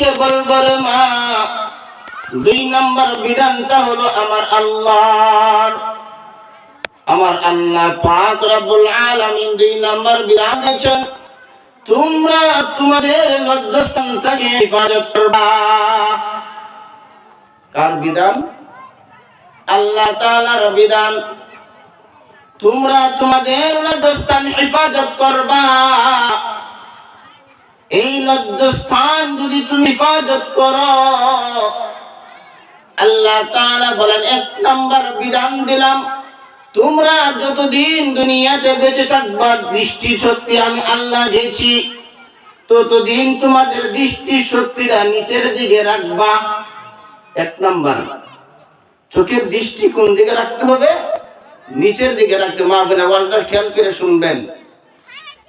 রেখে বলব রে মা। দুই নম্বর বিধানটা হলো আমার আল্লাহর। আমার আল্লাহ পাক রব্বুল আলামিন দুই নম্বর বিধান দিয়েছেন, তোমরা তোমাদের লজ্জাস্থান থেকে হেফাজত করবা। কার বিধান? আল্লাহ তাআলার বিধান। তোমরা তোমাদের লজ্জাস্থান হেফাজত করবা। এই লজ্জাস্থান যদি তুমি হেফাজত করো, আল্লাহ তাআলা বলেন, এক নম্বর বিধান দিলাম, তোমরা যতদিন দুনিয়াতে বেঁচে থাকবা দৃষ্টি শক্তি আমি আল্লাহ দিয়েছি, ততদিন তোমাদের দৃষ্টি শক্তিটা নিচের দিকে রাখবা। এক নাম্বার, চোখের দৃষ্টি কোন দিকে রাখতে হবে? নিচের দিকে রাখতে মা বোনের ওয়ালটা খেয়াল করে শুনবেন।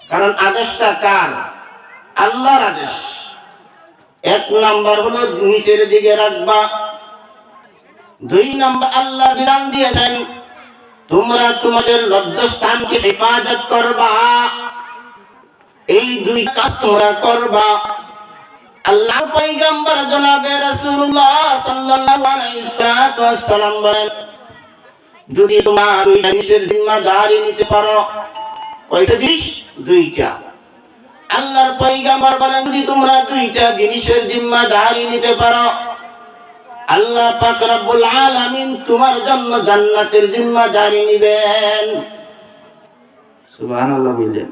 কারণ আদেশটা কার? আল্লাহর আদেশ। এক নাম্বার হলো নিচের দিকে রাখবা। দুই নাম্বার, আল্লাহ বিধান দিয়েছেন তোমরা তোমাদের লজ্জাস্থানকে হেফাজত করবা। এই দুই কাজ তোমরা করবা। আল্লাহ পয়গম্বর জনাবে রাসূলুল্লাহ সাল্লাল্লাহু আলাইহি ওয়াসাল্লাম বলেন, যদি তোমরা দুই জিনিসের জিম্মাদারি নিতে পারো, কয়টা জিনিস? দুইটা। আল্লাহর পয়গম্বর বলেন, যদি তোমরা দুইটা জিনিসের জিম্মা জিম্মাদারি নিতে পারো, আল্লাহ পাক রব্বুল আলামিন তোমার জন্য জান্নাতের জিম্মাদারি নেবেন। সুবহানাল্লাহ বললেন।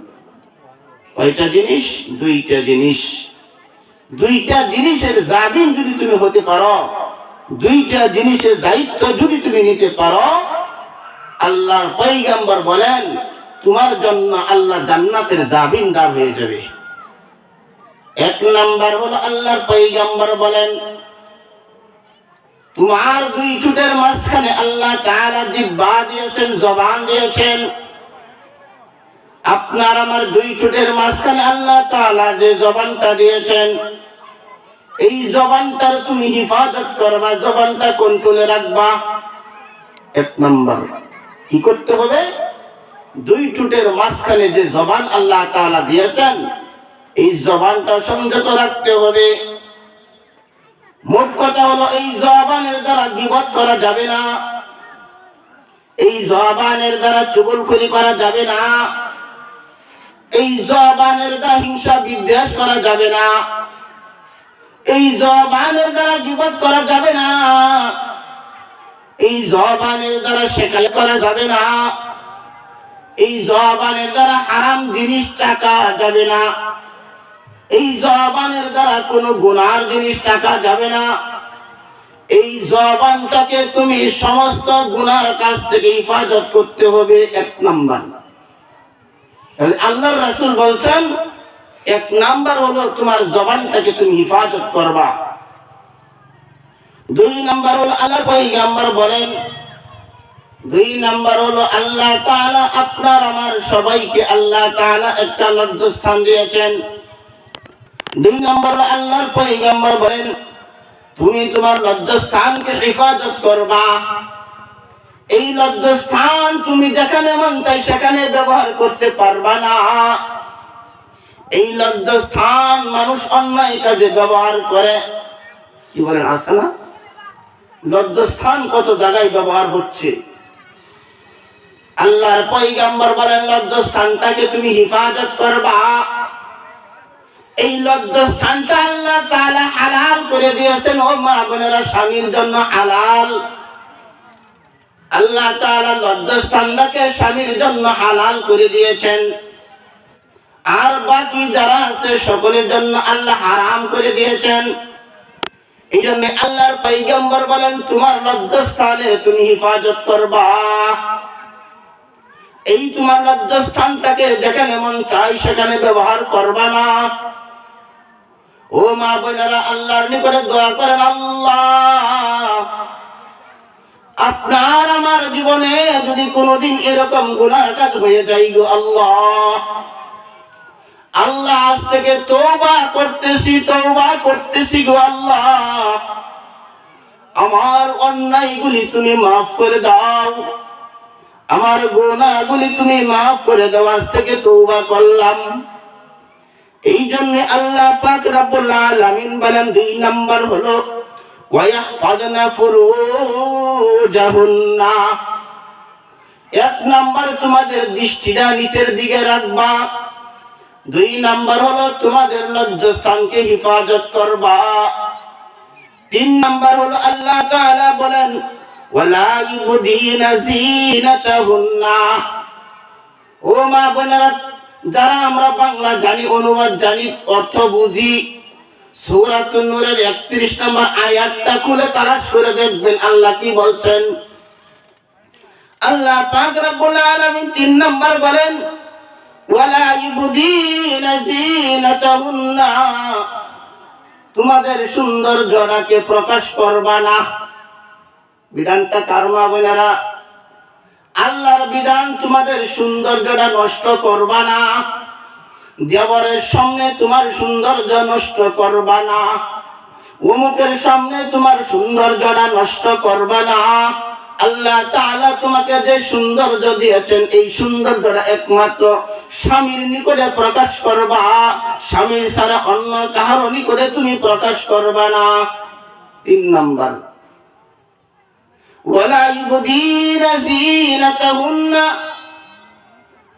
কয়টা জিনিস? দুইটা জিনিস। দুইটা জিনিসের জামিন যদি তুমি হতে পারো, দুইটা জিনিসের দায়িত্ব যদি তুমি নিতে পারো, আল্লাহর পয়গাম্বর বলেন তোমার জন্য আল্লাহ জান্নাতের জামিনদার হয়ে যাবে। এক নাম্বার হলো আল্লাহর পয়গাম্বর বলেন, তোমার দুই চুটের মাঝখানে আল্লাহ তাআলা জিব্বা দিয়েছেন, জবান দিয়েছেন। আপনার আমার দুই চুটের মাঝখানে আল্লাহ তাআলা যে জবানটা দিয়েছেন, এই জবানটার তুমি হিফাজত করবা, জবানটা কন্ট্রোলে রাখবা। এক নাম্বার, কি করতে হবে? দুই টুটের মাঝখানে যে জবান আল্লাহ তাআলা দিয়েছেন, এই জবানটা সংযত রাখতে হবে। মোট কথা হলো, এই জবানের দ্বারা গিবত করা যাবে না। এই জবানের দ্বারা চুগলখড়ি করা যাবে না। এই জবানের দ্বারা হিংসা বিদ্বেষ করা যাবে না। এই জবানের দ্বারা গিবত করা যাবে না। এই জবানের দ্বারা শেখাই করা যাবে না। এই জবানের দ্বারা আরাম জিনিস টাকা যাবে না। এই জবানের দ্বারা কোনো গুনার জিনিস টাকা যাবে না। এই জবানটাকে তুমি সমস্ত গুনার কাছ থেকে হেফাজত করতে হবে এক নাম্বার। তাহলে আল্লাহর রাসূল বলছেন, এক নাম্বার হলো তোমার জবানটাকে তুমি হেফাজত করবা। দুই নাম্বার হলো আল্লাহ বলেন দুই নাম্বার হলো আল্লাহ তাআলা আপনার আমার সবাইকে আল্লাহ তাআলা একটা লজ্জাস্থান দিয়েছেন। দুই নম্বর আল্লাহর পয়গম্বর বলেন, তুমি তোমার লজ্জাস্থানকে হেফাজত করবা। এই লজ্জাস্থান তুমি যেখানে মন চাই সেখানে ব্যবহার করতে পারবা না। এই লজ্জাস্থান মানুষ অন্যায় কাজে ব্যবহার করে। কি বলেন, আছে না? লজ্জাস্থান কত জায়গায় ব্যবহার হচ্ছে? আল্লাহর পয়গম্বর বলেন, লজ্জাস্থানটাকে তুমি হেফাজত করবা। এই লজ্জাস্থানটা আল্লাহ তাআলা হালাল করে দিয়েছেন। ও মা বোনেরা, স্বামীর জন্য হালাল। আল্লাহ তাআলা লজ্জাস্থানটাকে স্বামীর জন্য হালাল করে দিয়েছেন। আর বাকি যারা আছে, সকলের জন্য আল্লাহ হারাম করে দিয়েছেন। এই জন্য আল্লাহর পৈগম্বর বলেন, তোমার লজ্জাস্থানে তুমি হেফাজত করবা। এই তোমার লজ্জাস্থানটাকে যেখানে মন চাই সেখানে ব্যবহার করবা না। ও মা বোনেরা, আল্লাহর নিকটে দোয়া করেন, আল্লাহ। আপনার আমার জীবনে যদি কোনোদিন এরকম গুনার কাজ হয়ে যায় গো আল্লাহ। আল্লাহ, আজ থেকে তওবা করতেছি তওবা করতেছি গো আল্লাহ। আমার অন্যায়গুলি তুমি মাফ করে দাও। আমার গুনাহগুলি তুমি মাফ করে দেওয়ার থেকে তৌবা করলাম। এই জন্য আল্লাহ পাক রব্বুল আলামিন বলেন, দুই নাম্বার হলো, ওয়াহফাজনা ফুরুজাহুন্না। এক নাম্বার তোমাদের দৃষ্টিটা নিচের দিকে রাখবা। দুই নাম্বার হলো তোমাদের লজ্জাস্থানকে হেফাজত করবা। তিন নাম্বার হলো আল্লাহ তাআলা বলেন ওয়ালা ইউদিনা জিনাতাহুন্না ও মা বোনেরা, যারা আমরা বাংলা জানি, অনুবাদ জানি, অর্থ বুঝি 31 নম্বর আয়াতটা খুলে তারা সরে দেখবেন, আল্লাহ কি বলছেন? আল্লাহ আলামিন তিন নম্বর বলেন, ওয়ালা ইবদিনা জিনাতাহুন্না তোমাদের সুন্দর প্রকাশ করবা না। বিধানটা কারমা বোনেরা? আল্লাহর বিধান তোমাদের সৌন্দর্যটা নষ্ট করবা না। দেবরের সামনে তোমার সৌন্দর্য নষ্ট করবা না। অমুকের সামনে তোমার সৌন্দর্যটা নষ্ট করবা না। আল্লাহ তাআলা তোমাকে যে সৌন্দর্য দিয়েছেন, এই সৌন্দর্যটা একমাত্র স্বামীর নিকটে প্রকাশ করবা। স্বামীর ছাড়া অন্য কাহার নিকটে তুমি প্রকাশ করবা না। তিন নাম্বার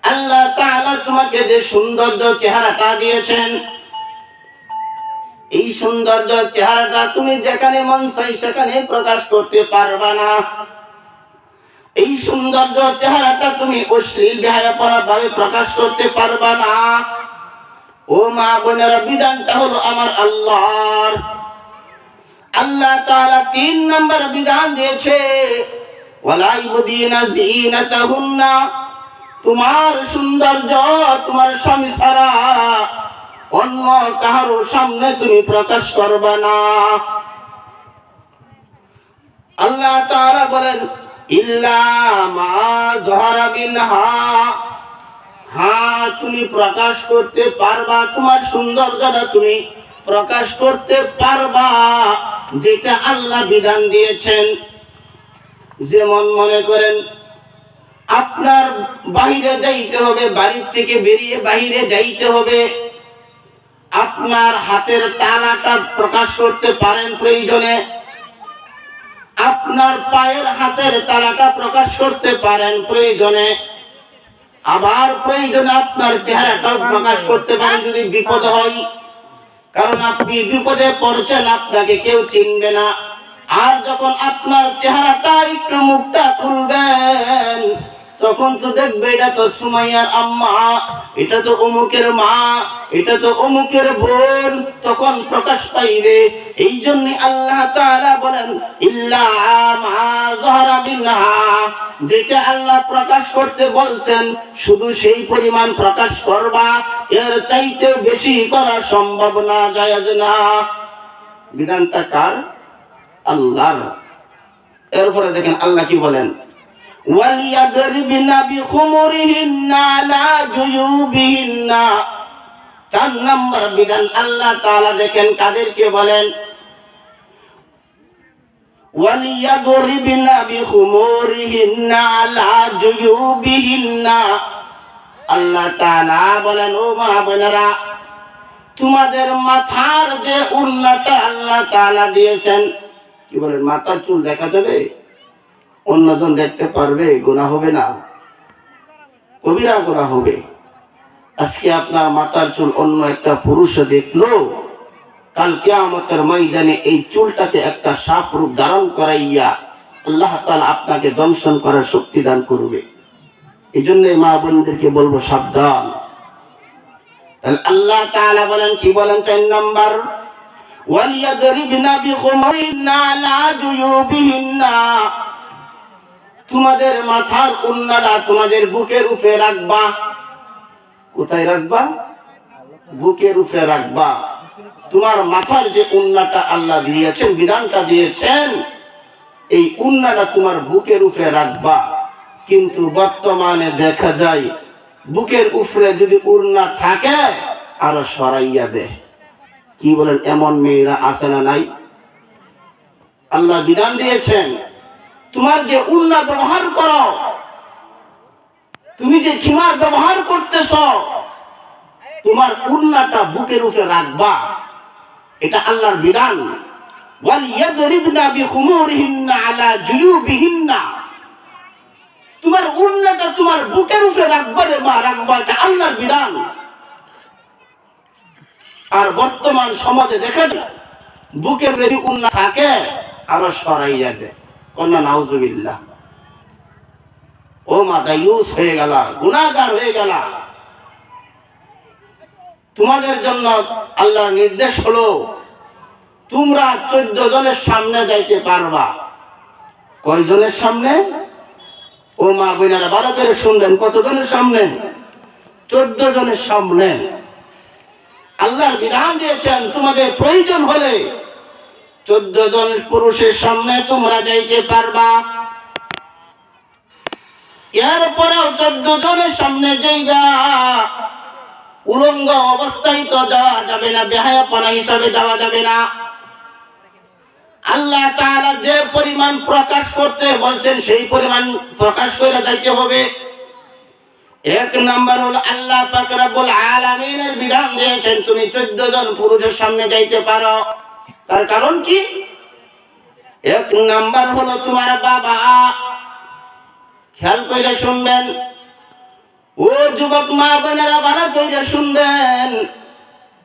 আল্লাহ তাআলা তোমাকে যে সৌন্দর্য চেহারাটা দিয়েছেন, এই সৌন্দর্য চেহারাটা তুমি যেখানে মন চাই সেখানে প্রকাশ করতে পারবা না। এই সৌন্দর্য চেহারাটা তুমি অশ্লীল বেহায়াপনা ভাবে প্রকাশ করতে পারবা না। ও মা বোনেরা, বিধানটা হলো আমার আল্লাহর। আল্লাহ তাআলা তিন নম্বর বিধান দিয়েছে তোমার সৌন্দর্য তোমার স্বামী ছাড়া অন্য কাহারো সামনে তুমি প্রকাশ করবে না। আল্লাহ তাআলা বলেন, ইল্লা মা জহরা মিনহা হ্যাঁ তুমি প্রকাশ করতে পারবা, তোমার সৌন্দর্যটা তুমি প্রকাশ করতে পারবা। যেটা আল্লাহ বিধান দিয়েছেন, যেমন মনে করেন, আপনার বাইরে যাইতে হবে, বাড়ির থেকে বেরিয়ে বাইরে যাইতে হবে। আপনার হাতের তালাটা প্রকাশ করতে পারেন প্রয়োজনে। আপনার পায়ের হাতের তালাটা প্রকাশ করতে পারেন প্রয়োজনে। আবার প্রয়োজনে আপনার চেহারাটাও প্রকাশ করতে পারেন যদি বিপদ হয়। কারণ আপনি বিপদে পড়ছেন, আপনাকে কেউ চিনবে না। আর যখন আপনার চেহারাটা একটু মুখটা খুলবেন তখন তো দেখবে এটা তো সুমাইয়ার আম্মা, এটা তো অমুকের মা, এটা তো অমুকের বোন, তখন প্রকাশ পাইবে। এই জন্য আল্লাহ তাআলা বলেন, ইল্লা মা যেটা আল্লাহ প্রকাশ করতে বলছেন, শুধু সেই পরিমাণ প্রকাশ করবা, এর চাইতে বেশি করা সম্ভব না, জায়েজ না। বিধানটা কার? আল্লাহর। এরপরে দেখেন আল্লাহ কি বলেন? ওয়ালিয়াদরিবিনা বিখুমুরিহিন্না আলা জুয়ুবিহিন্না। চার নম্বর বিধান, আল্লাহ তাআলা দেখেন কাদেরকে বলেন আল্লাহ বলেন, ও মা তোমাদের মাথার যে উন্নটা আল্লাহ তাআলা দিয়েছেন, কি বলেন, মাথার চুল দেখা যাবে? অন্যজন দেখতে পারবে গোনা হবে না। কবিরা গোনা হবে। আজকে আপনার মাথার চুল অন্য একটা পুরুষ দেখল, কাল কেয়ামতের ময়দানে এই চুলটাকে একটা সাপ রূপ ধারণ করাইয়া আল্লাহ তাআলা আপনাকে দংশন করার শক্তি দান করবে। এই জন্য মা বোনদেরকে বলব, সাবধান। আল্লাহ তাআলা বলেন, কি বলেন? চার নাম্বার, ওয়ালিয়াদরিবনা বিখুমারিন্না আলা জুয়ুবিহিন্না। তোমাদের মাথার উন্নাটা তোমাদের বুকের উপরে রাখবা। কোথায় রাখবা? বুকের উপরে রাখবা। তোমার মাথার যে উন্নাটা আল্লাহ দিয়েছেন, বিধানটা দিয়েছেন, এই উন্নাটা তোমার বুকের উপরে রাখবা। কিন্তু বর্তমানে দেখা যায়, বুকের উপরে যদি উন্না থাকে, আরও সরাইয়া দে। কি বলেন, এমন মেয়েরা আছে না নাই? আল্লাহ বিধান দিয়েছেন তোমার যে উন্না ব্যবহার করো, তুমি যে খিমার ব্যবহার করতেছ, তোমার উন্নাটা বুকের উপরে রাখবা। এটা আল্লাহর বিধান। আর বর্তমান দেখা যায়, বুকের যদি উন্না থাকে, আরও সরাই যাবে। কন্যা, নাউজুবিল্লাহ। ও মাতা, ইউস হয়ে গেল, গুনাহগার হয়ে গেল। তোমাদের জন্য আল্লাহর নির্দেশ হলো, তোমরা চোদ্দ জনের সামনে যাইতে পারবা। কয়জনের সামনে? ও মা বোনেরা, ভালো করে শুনবেন, কতজনের সামনে? চোদ্দ জনের সামনে। আল্লাহর বিধান দিয়েছেন, তোমাদের প্রয়োজন হলে চোদ্দ জন পুরুষের সামনে তোমরা যাইতে পারবা। এরপরেও চোদ্দ জনের সামনে যাইবা। উলঙ্গ অবস্থায় তো যাওয়া যাবে না, বেহায়াপনা হিসাবে যাওয়া যাবে না। আল্লাহ তাআলা যে পরিমাণ প্রকাশ করতে বলছেন, সেই পরিমাণ প্রকাশ করে যাইতে হবে। এক নাম্বার হলো আল্লাহ পাক রব্বুল আলামিনের বিধান দিয়েছেন, তুমি 14 জন পুরুষের সামনে যাইতে পারো। তার কারণ কি? এক নাম্বার হলো তোমার বাবা। খেয়াল করে শুনবেন। ও যুবক মা বোনেরা ভালো করে শুনবেন।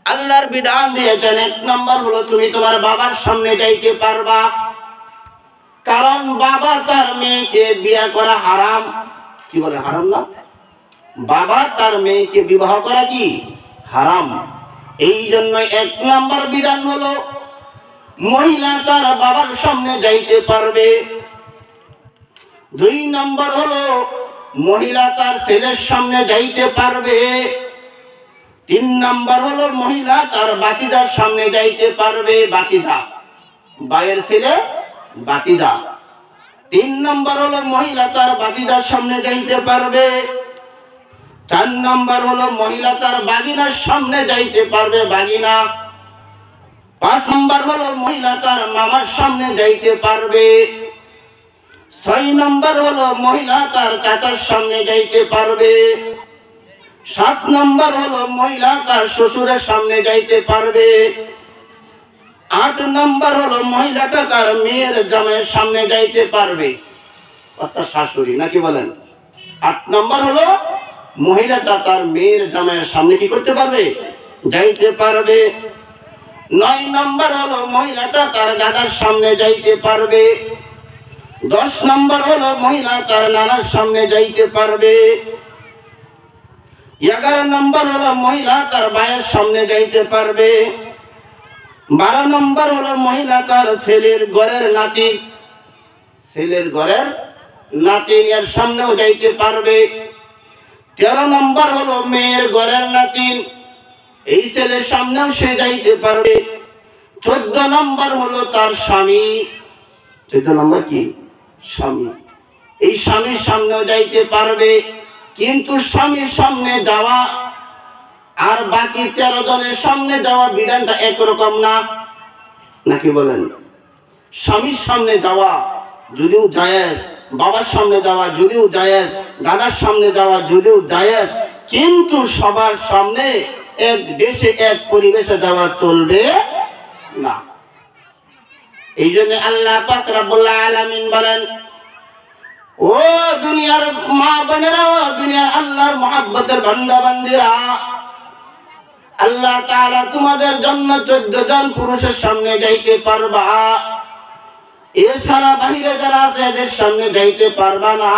আল্লাহর বিধান দিয়েছেন, এক নম্বর হলো তুমি তোমার বাবার সামনে যাইতে পারবা। কারণ বাবা তার মেয়েকে বিয়ে করা হারাম। কি বলে হারাম না? বাবা তার মেয়েকে বিবাহ করা কি? হারাম। এই জন্য এক নম্বর বিধান হলো মহিলা তার বাবার সামনে যাইতে পারবে। দুই নম্বর হলো, মহিলা তার ছেলের সামনে যাইতে পারবে। তিন নম্বর হলো, মহিলা তার বাতিদার সামনে যাইতে পারবে বাতিজা বাইয়ের ছেলে বাতিজা তিন নম্বর হলো, মহিলা তার বাতিদার সামনে যাইতে পারবে। চার নম্বর হলো, মহিলা তার বাগিনার সামনে যাইতে পারবে, বাগিনা। পাঁচ নম্বর হলো মহিলা তার মামার সামনে যাইতে পারবে। ছয় নম্বর হলো, মহিলা তার চাচার সামনে যাইতে পারবে। সাত নম্বর হলো, মহিলা তার শ্বশুরের সামনে যাইতে পারবে। আট নম্বর হলো, মহিলাটা তার মেয়ের জামাইয়ের সামনে যাইতে পারবে। অর্থাৎ শাশুড়ি, নাকি বলেন? আট নম্বর হলো, মহিলাটা তার মেয়ের জামাইয়ের সামনে কি করতে পারবে? যাইতে পারবে। নয় নম্বর হলো মহিলাটা তার দাদার সামনে যাইতে পারবে। দশ নম্বর হলো মহিলা তার নানার সামনে যাইতে পারবে। এগারো নম্বর হলো মহিলা তার ভাইয়ের সামনে যাইতে পারবে। বারো নম্বর হলো মহিলা তার ছেলের ঘরের নাতি। ছেলের ঘরের নাতি এর সামনেও যাইতে পারবে। তেরো নম্বর হলো মেয়ের ঘরের নাতি। এই ছেলের সামনেও সে যাইতে পারবে। চোদ্দ নম্বর হলো তার স্বামী। চোদ্দ নম্বর কি? স্বামী। এই স্বামীর সামনেও যাইতে পারবে, কিন্তু স্বামীর সামনে যাওয়া আর বাকি তেরো জনের সামনে যাওয়া বিধানটা একরকম না। নাকি বলেন? স্বামীর সামনে যাওয়া যদিও জায়েজ, বাবার সামনে যাওয়া যদিও জায়েজ, দাদার সামনে যাওয়া যদিও জায়েজ, কিন্তু সবার সামনে এক দেশে এক পরিবেশে যাওয়া চলবে না। এই জন্য আল্লাহ পাক রব্বুল আলামিন বলেন, ও দুনিয়ার মা বোনেরা, ও দুনিয়ার আল্লাহর মহাব্বতের বান্দা বান্দিরা আল্লাহ তাআলা তোমাদের জন্য চোদ্দ জন পুরুষের সামনে যাইতে পারবা। এছাড়া বাহিরে যারা আছে, এদের সামনে যাইতে পারবা না।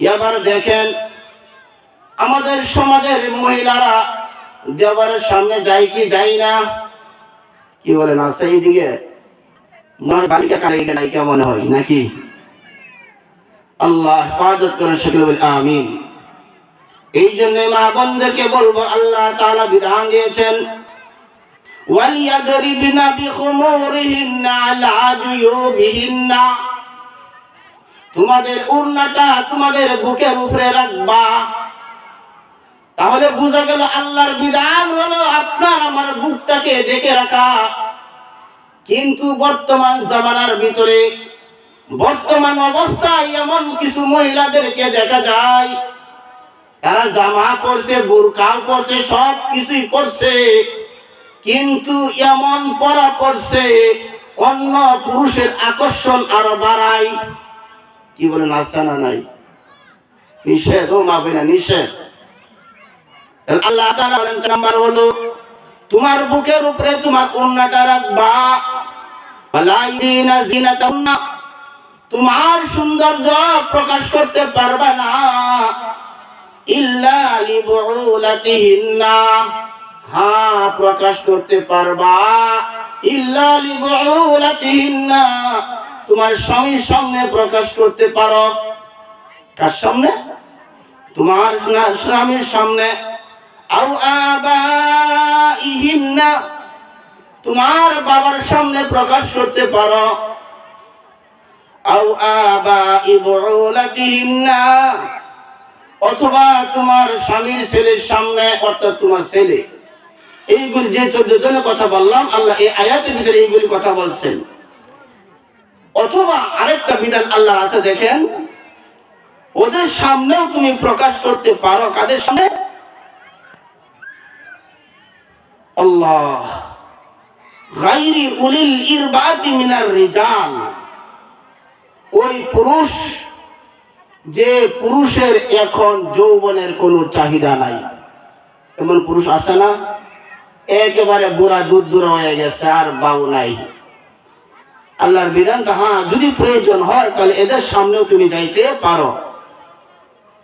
এবার দেখেন আমাদের সমাজের মহিলারা দেওয়ারের সামনে যায় কি যায় না? কি হয় বালিকা কালিকা নায়িকা মনে হয়, নাকি? আল্লাহ হেফাজত সকলে বলি, আমিন। এই জন্য মা বোনদেরকে বলব, আল্লাহ তাআলা বিধান দিয়েছেন তোমাদের উড়নাটা তোমাদের বুকের উপরে রাখবা। তাহলে বোঝা গেল আল্লাহর বিধান হলো আপনার আমার বুকটাকে ডেকে রাখা। কিন্তু বর্তমান জামানার ভিতরে, বর্তমান অবস্থায় এমন কিছু মহিলাদেরকে দেখা যায়, তারা জামা পরছে বুরকাও পরছে, সব কিছুই পরছে, কিন্তু এমন পরা পড়ছে অন্য পুরুষের আকর্ষণ আরও বাড়ায়। কি বলেন আসছে না নাই? নিষেধ, ও না নিষেধ। আল্লাহ তাআলা বলেন নাম্বার হলো তোমার বুকের উপরে তোমার কন্যাটা রাখবা। তোমার সৌন্দর্য প্রকাশ করতে পারবা না। ইল্লা লিবুলাতিহিন্না হ্যাঁ প্রকাশ করতে পারবা। ইল্লা লিবুলাতিহিন্না তোমার স্বামীর সামনে প্রকাশ করতে পারো। কার সামনে? তোমার স্বামীর সামনে। আবাইহিন্না তোমার বাবার সামনে প্রকাশ করতে পারো। বুলাতিহিন্না অথবা তোমার স্বামীর ছেলের সামনে, অর্থাৎ তোমার ছেলে। এইগুলি যে চোদ্দ জনের কথা বললাম, আল্লাহ এই আয়াতের ভিতরে এইগুলি কথা বলছেন। অথবা আরেকটা বিধান আল্লাহ আছে, দেখেন, ওদের সামনেও তুমি প্রকাশ করতে পারো। কাদের সামনে? আল্লাহ। গাইরি উলিল ইরবাতি মিনার রিজাল। ওই পুরুষ, যে পুরুষের এখন যৌবনের কোনো চাহিদা নাই। এমন পুরুষ আছে না? একেবারে বুড়া দূর দূর হয়ে গেছে, আর বাউ নাই। আল্লাহর বিধানটা হ্যাঁ যদি প্রয়োজন হয়, তাহলে এদের সামনেও তুমি যাইতে পারো।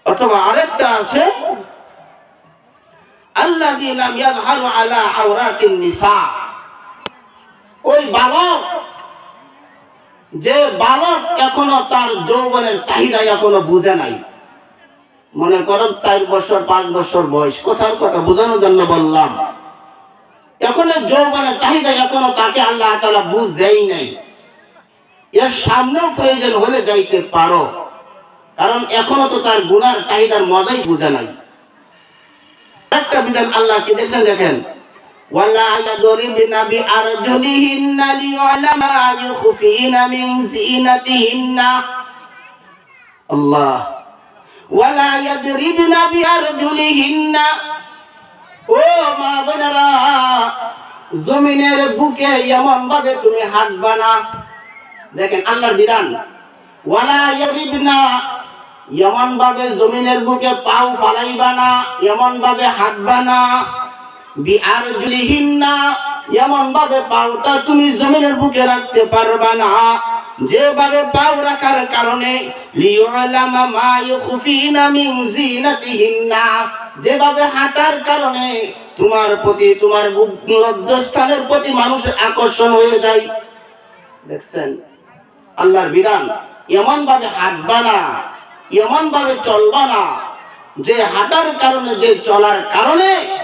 অথবা আরেকটা আছে আল্লাহ দিলাম ইয়াজহারু আলা আওরাতিন নিসা। ওই বালক, যে বালক এখনও তার যৌবনের চাহিদা এখনও বুঝে নাই। মনে করো চার বছর, পাঁচ বছর বয়স বোঝানোর জন্য বললাম। চাহিদা এখনও তাকে আল্লাহ তালা বুঝ দেয় নাই। এর সামনেও প্রয়োজন হলে যাইতে পারো। কারণ এখনও তো তার গুনার চাহিদার মজাই বুঝে নাই। একটা বিধান আল্লাহ কি দেখছেন দেখেন ولا يضربن بأرجلهن ليعلم ما يخفين من زينتهن الله ولا يضربن بأرجلهن ও মা বোনেরা জমিনের বুকে এমন ভাবে তুমি হাঁটবা না দেখেন আল্লাহর বিধান ওয়ালা ইয়ারিবনা এমন ভাবে জমিনের বুকে পাও ফালাইবা না, এমন ভাবে হাঁটবা না বিআর জুলিহিন্না এমন ভাবে পাওটা তুমি জমিনের বুকে রাখতে পারবা না। যেভাবে পাও রাখার কারণে যেভাবে হাঁটার কারণে তোমার প্রতি, তোমার লজ্জাস্থানের প্রতি মানুষের আকর্ষণ হয়ে যায়। দেখছেন? আল্লাহর বিধান, এমন ভাবে হাঁটবা না। এমন ভাবে চলবা না। যে হাঁটার কারণে, যে চলার কারণে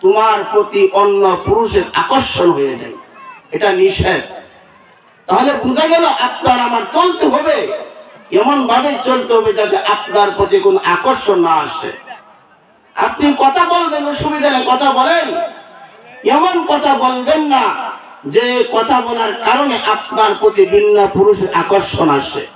তোমার প্রতি অন্য পুরুষের আকর্ষণ হয়ে যায়। এটা নিষেধ। তাহলে বোঝা গেল আপনার আমার চলতে হবে। এমন ভাবে চলতে হবে যাতে আপনার প্রতি কোন আকর্ষণ না আসে। আপনি কথা বলবেন, অসুবিধা কথা বলেন। এমন কথা বলবেন না যে কথা বলার কারণে আপনার প্রতি ভিন্ন পুরুষের আকর্ষণ আসে।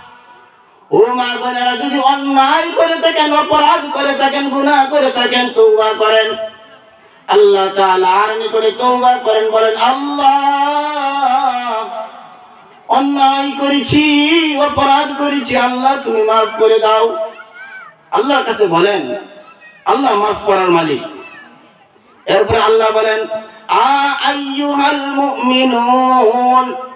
ও মা বোনেরা যদি অন্যায় করে থাকেন, অপরাধ করে থাকেন, গুনাহ করে থাকেন, তওবা করেন। আল্লাহ তাআলার নিকটে তওবা করেন, বলেন, আল্লাহ, অন্যায় করেছি, অপরাধ করেছি, আল্লাহ তুমি মাফ করে দাও। আল্লাহর কাছে বলেন, আল্লাহ মাফ করার মালিক। এরপরে আল্লাহ বলেন, আ আইয়ুহাল মুমিনুন।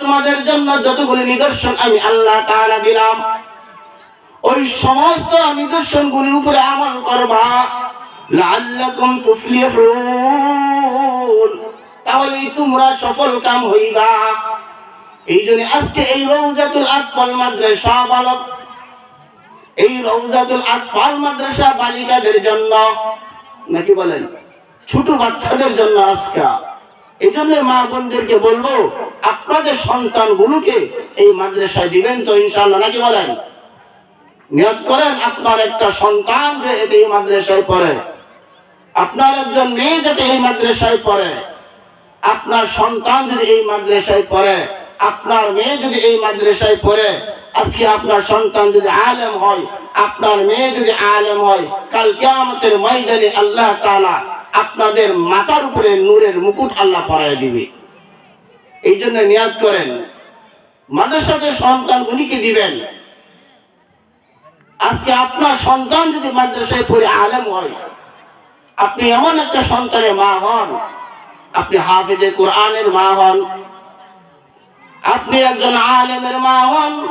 তোমাদের জন্য যতগুলি নিদর্শন আমি আল্লাহ তাআলা দিলাম, ওই সমস্ত নিদর্শনগুলির উপরে আমল করবা। তোমরা সফল কাম হইবা। এই জন্য আজকে এই রৌজাতুল মাদ্রাসা বালক, এই রৌজাতুল আতফাল মাদ্রাসা বালিকাদের জন্য, নাকি বলেন, ছোট বাচ্চাদের জন্য আজকা এই জন্য মা বোনদেরকে বলব, আপনাদের সন্তানগুলোকে এই মাদ্রাসায় দিবেন তো ইনশাল্লাহ নাকি বলেন? নিয়ত করেন, আপনার একটা সন্তান যে এই মাদ্রাসায় পড়ে। আপনার একজন মেয়ে যাতে এই মাদ্রাসায় পড়ে। আপনার সন্তান যদি এই মাদ্রাসায় পড়ে। আপনার মেয়ে যদি এই মাদ্রাসায় পড়ে। আজকে আপনার সন্তান যদি আলেম হয়, আপনার মেয়ে যদি আলেম হয়, কাল কিয়ামতের ময়দানে আল্লাহ তাআলা আপনাদের মাথার উপরে নূরের মুকুট আল্লাহ পরায় দিবে। এই জন্য নিয়াদ করেন, মাদ্রাসাতে সন্তান সন্তানগুলিকে দিবেন? আজকে আপনার সন্তান যদি মাদ্রাসায় পড়ে আলেম হয়, আপনি এমন একটা সন্তানের মা হন, আপনি হাফেজে কোরআনের মা হন, আপনি একজন আলেমের মা হন,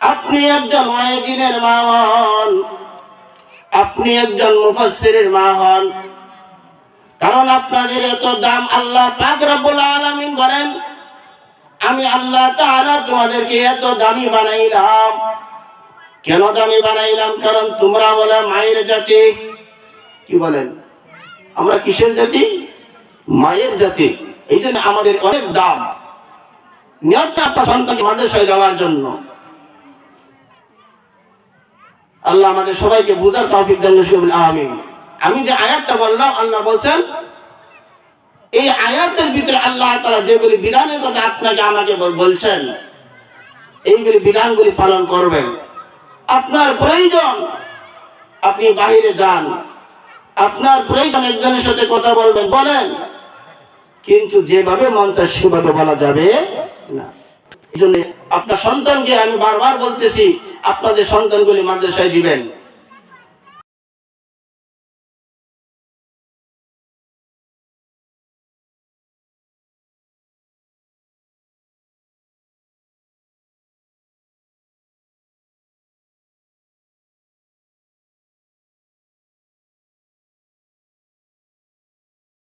আপনি একজন ওয়াইদিনের মা হন, আপনি একজন মুফাসসিরের মা হন কারণ আপনাদের এত দাম আল্লাহ পাক আলামিন বলেন, আমি আল্লাহ তাআলা তোমাদেরকে এত দামি বানাইলাম। কেন দামি বানাইলাম? কারণ তোমরা বলে মায়ের জাতি। কি বলেন? আমরা কিসের জাতি? মায়ের জাতি। এই জন্য আমাদের অনেক দাম। নিয়তটা আপনার সন্তানকে মাদ্রাসায় দেওয়ার জন্য। আল্লাহ আমাদের সবাইকে বুঝার তৌফিক দান আমিন। আমি যে আয়াতটা বললাম, আল্লাহ বলছেন, এই আয়াতের ভিতরে আল্লাহ তাআলা যেগুলি বিধানের কথা আপনাকে আমাকে বলছেন, এইগুলি বিধানগুলি পালন করবেন। আপনার প্রয়োজন, আপনি বাইরে যান। আপনার প্রয়োজন একজনের সাথে কথা বলবেন, বলেন। কিন্তু যেভাবে মন চায় সেভাবে বলা যাবে না। এই আপনার সন্তানকে আমি বারবার বলতেছি, আপনাদের সন্তানগুলি মাদ্রাসায় দিবেন।